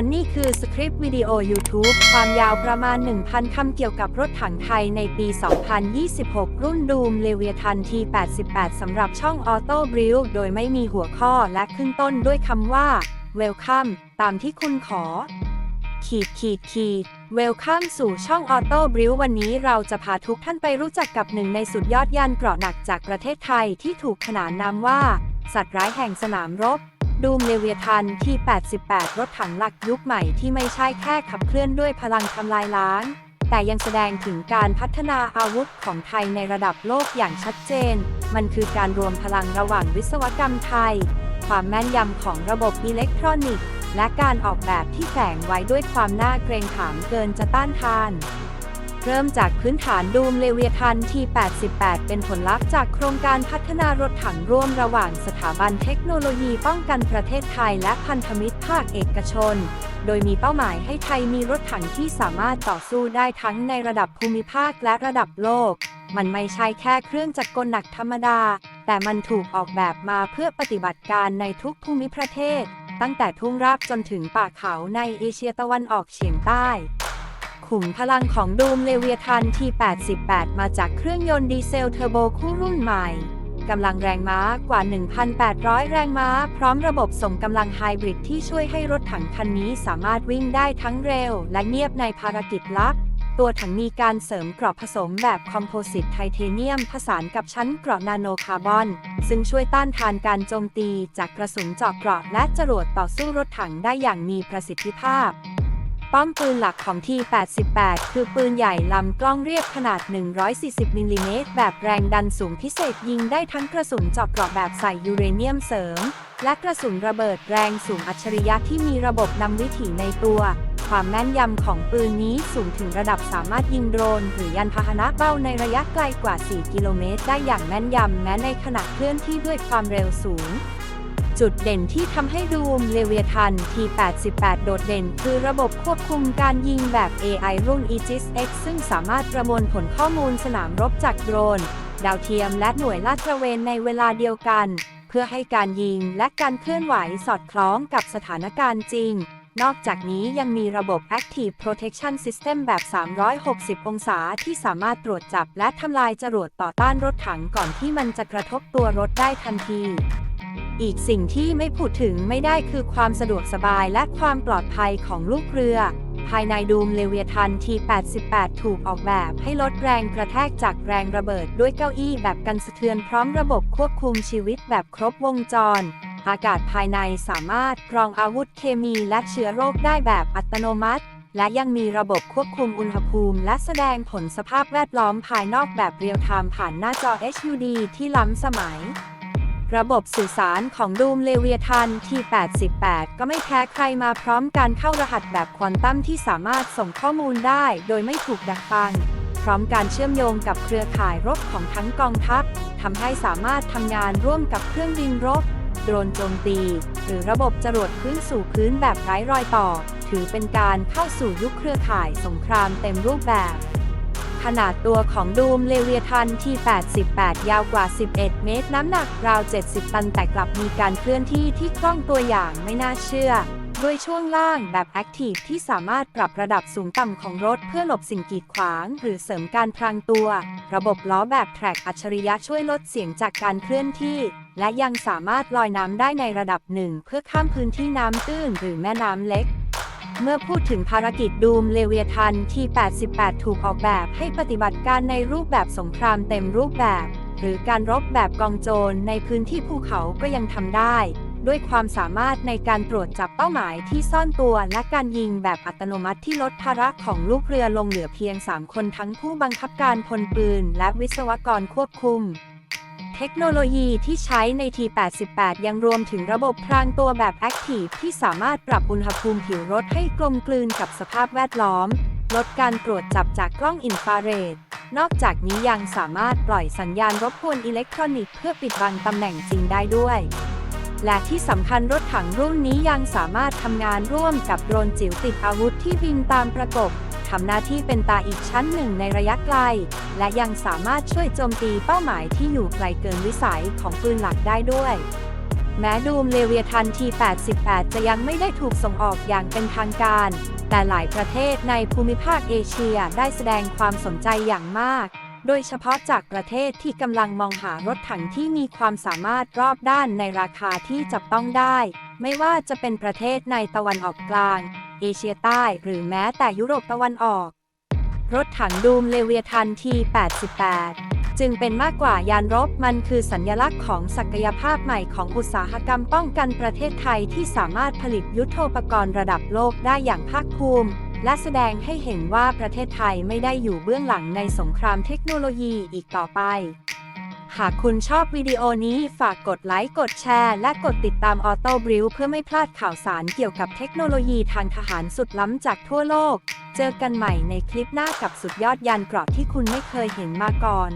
อนนี่คือสคริปต์วิดีโอ YouTube ความยาวประมาณ 1,000 คำเกี่ยวกับรถถังไทยในปี 2026 รุ่นดูมเลเวียทันที 88 สำหรับช่อง Auto b r i l โดยไม่มีหัวข้อและขึ้นต้นด้วยคำว่า Welcome ตามที่คุณขอ ขีดขีดขีด Welcome สู่ช่อง Auto b r i l วันนี้เราจะพาทุกท่านไปรู้จักกับหนึ่งในสุดยอดยานเกราะหนักจากประเทศไทยที่ถูกขนานนามว่า สัตว์ร้ายแห่งสนามรบ ดูมเลเวียทันที่ 88 รถถังหลักยุคใหม่ที่ไม่ใช่แค่ขับเคลื่อนด้วยพลังทำลายล้าง แต่ยังแสดงถึงการพัฒนาอาวุธของไทยในระดับโลกอย่างชัดเจน มันคือการรวมพลังระหว่างวิศวกรรมไทย ความแม่นยำของระบบอิเล็กทรอนิกส์ และการออกแบบที่แฝงไว้ด้วยความน่าเกรงขามเกินจะต้านทาน เริ่มจากพื้นฐานดูมเลเวียทันที่ 88 เป็นผลลัพธ์จากโครงการพัฒนารถถังร่วมระหว่างสถาบันเทคโนโลยีป้องกันประเทศไทยและพันธมิตรภาคเอกชน โดยมีเป้าหมายให้ไทยมีรถถังที่สามารถต่อสู้ได้ทั้งในระดับภูมิภาคและระดับโลก มันไม่ใช่แค่เครื่องจักรกลหนักธรรมดา แต่มันถูกออกแบบมาเพื่อปฏิบัติการในทุกภูมิประเทศ ตั้งแต่ทุ่งราบจนถึงป่าเขาในเอเชียตะวันออกเฉียงใต้ ขุมพลังของดูมเลเวียทันที่ 88 มาจากเครื่องยนต์ดีเซลเทอร์โบคู่รุ่นใหม่กำลังแรงม้ากว่า 1,800 แรงม้า พร้อมระบบส่งกำลังไฮบริดที่ช่วยให้รถถังคันนี้สามารถวิ่งได้ทั้งเร็ว และเงียบในภารกิจลับ ตัวถังมีการเสริมกราะผสมแบบคอมโพสิตไทเทเนียม ผสานกับชั้นกราะนาโนคาร์บอน ซึ่งช่วยต้านทานการโจมตีจากกระสุนเจาะเกราะและจรวดต่อสู้รถถังได้อย่างมีประสิทธิภาพ ป้อมปืนหลักของที88 คือปืนใหญ่ลำกล้องเรียบขนาด 140มิลลิเมตรแบบแรงดันสูงพิเศษยิงได้ทั้งกระสุนเจาะเกราะแบบใส่ยูเรเนียมเสริม และกระสุนระเบิดแรงสูงอัจฉริยะที่มีระบบนำวิถีในตัว ความแม่นยำของปืนนี้สูงถึงระดับสามารถยิงโดรน หรือยันพาหนะเบ้าในระยะไกลกว่า 4 กิโลเมตร ได้อย่างแม่นยำแม้ในขณะเคลื่อนที่ด้วยความเร็วสูง จุดเด่นที่ทำให้ดูมเลเวียทันที่88 โดดเด่น คือระบบควบคุมการยิงแบบ AI รุ่น Aegis X ซึ่งสามารถประมวลผลข้อมูลสนามรบจากโดรน ดาวเทียมและหน่วยลาดตระเวนในเวลาเดียวกัน เพื่อให้การยิงและการเคลื่อนไหวสอดคล้องกับสถานการณ์จริง นอกจากนี้ยังมีระบบ Active Protection System แบบ 360 องศาที่สามารถตรวจจับและทำลายจรวดต่อต้านรถถังก่อนที่มันจะกระทบตัวรถได้ทันที อีกสิ่งที่ไม่พูดถึงไม่ได้คือความสะดวกสบายและความปลอดภัยของลูกเรือ ภายในดูมเลเวียทันที88 ถูกออกแบบให้ลดแรงกระแทกจากแรงระเบิดด้วยเก้าอี้แบบกันสะเทือนพร้อมระบบควบคุมชีวิตแบบครบวงจร อากาศภายในสามารถกรองอาวุธเคมีและเชื้อโรคได้แบบอัตโนมัติ และยังมีระบบควบคุมอุณหภูมิ และแสดงผลสภาพแวดล้อมภายนอกแบบเรียลไทม์ผ่านหน้าจอ HUD ที่ล้ำสมัย ระบบสื่อสารของดูมเลเวียทันที่ 88 ก็ไม่แพ้ใครมาพร้อมการเข้ารหัสแบบควอนตัมที่สามารถส่งข้อมูลได้โดยไม่ถูกดักฟัง พร้อมการเชื่อมโยงกับเครือข่ายรบของทั้งกองทัพทำให้สามารถทำงานร่วมกับเครื่องบินรบ โดรนโจมตี หรือระบบจรวดพื้นสู่พื้นแบบไร้รอยต่อ ถือเป็นการเข้าสู่ยุคเครือข่ายสงครามเต็มรูปแบบ ขนาดตัวของดูมเลเวียทันที่ 88 ยาวกว่า 11 เมตร น้ำหนักราว 70 ตันแต่กลับมีการเคลื่อนที่ที่คล่องตัวอย่างไม่น่าเชื่อด้วยช่วงล่างแบบแอคทีฟที่สามารถปรับระดับสูงต่ำของรถเพื่อหลบสิ่งกีดขวาง หรือเสริมการพรางตัว ระบบล้อแบบแทร็กอัจฉริยะช่วยลดเสียงจากการเคลื่อนที่ และยังสามารถลอยน้ำได้ในระดับหนึ่ง เพื่อข้ามพื้นที่น้ำตื้นหรือแม่น้ำเล็ก เมื่อพูดถึงภารกิจดูมเลเวียทันที่ 88 ถูกออกแบบให้ปฏิบัติการในรูปแบบสงครามเต็มรูปแบบ หรือการรบแบบกองโจรในพื้นที่ภูเขาก็ยังทำได้ ด้วยความสามารถในการตรวจจับเป้าหมายที่ซ่อนตัวและการยิงแบบอัตโนมัติที่ลดภาระของลูกเรือลงเหลือเพียง 3 คนทั้งผู้บังคับการพลปืนและวิศวกรควบคุม เทคโนโลยีที่ใช้ใน T88 ยังรวมถึงระบบพรางตัวแบบ Active ที่สามารถปรับอุณหภูมิผิวรถให้กลมกลืนกับสภาพแวดล้อม ลดการตรวจจับจากกล้องอินฟราเรด นอกจากนี้ยังสามารถปล่อยสัญญาณรบกวนอิเล็กทรอนิกส์เพื่อปิดบังตำแหน่งจริงได้ด้วย และที่สำคัญรถถังรุ่นนี้ยังสามารถทำงานร่วมกับโดรนจิ๋วติดอาวุธที่บินตามประกบ ทำหน้าที่เป็นตาอีกชั้นหนึ่งในระยะไกล และยังสามารถช่วยโจมตีเป้าหมายที่อยู่ไกลเกินวิสัยของปืนหลักได้ด้วย แม้ดูมเลเวียทันที 88 จะยังไม่ได้ถูกส่งออกอย่างเป็นทางการ แต่หลายประเทศในภูมิภาคเอเชียได้แสดงความสนใจอย่างมาก โดยเฉพาะจากประเทศที่กำลังมองหารถถังที่มีความสามารถรอบด้านในราคาที่จับต้องได้ ไม่ว่าจะเป็นประเทศในตะวันออกกลาง เอเชียใต้ หรือแม้แต่ยุโรปตะวันออก รถถังดูมเลเวียทันที 88 จึงเป็นมากกว่ายานรบมันคือสัญญลักษณ์ของศักยภาพใหม่ของอุตสาหกรรมป้องกันประเทศไทยที่สามารถผลิตยุทโธปกรณ์ระดับโลกได้อย่างภาคภูมิ และแสดงให้เห็นว่าประเทศไทยไม่ได้อยู่เบื้องหลังในสงครามเทคโนโลยีอีกต่อไป หากคุณชอบวิดีโอนี้ฝากกดไลค์ กดแชร์ และกดติดตามออโต้บริวเพื่อไม่พลาดข่าวสารเกี่ยวกับเทคโนโลยีทางทหารสุดล้ำจากทั่วโลก เจอกันใหม่ในคลิปหน้ากับสุดยอดยานเกราะที่คุณไม่เคยเห็นมาก่อน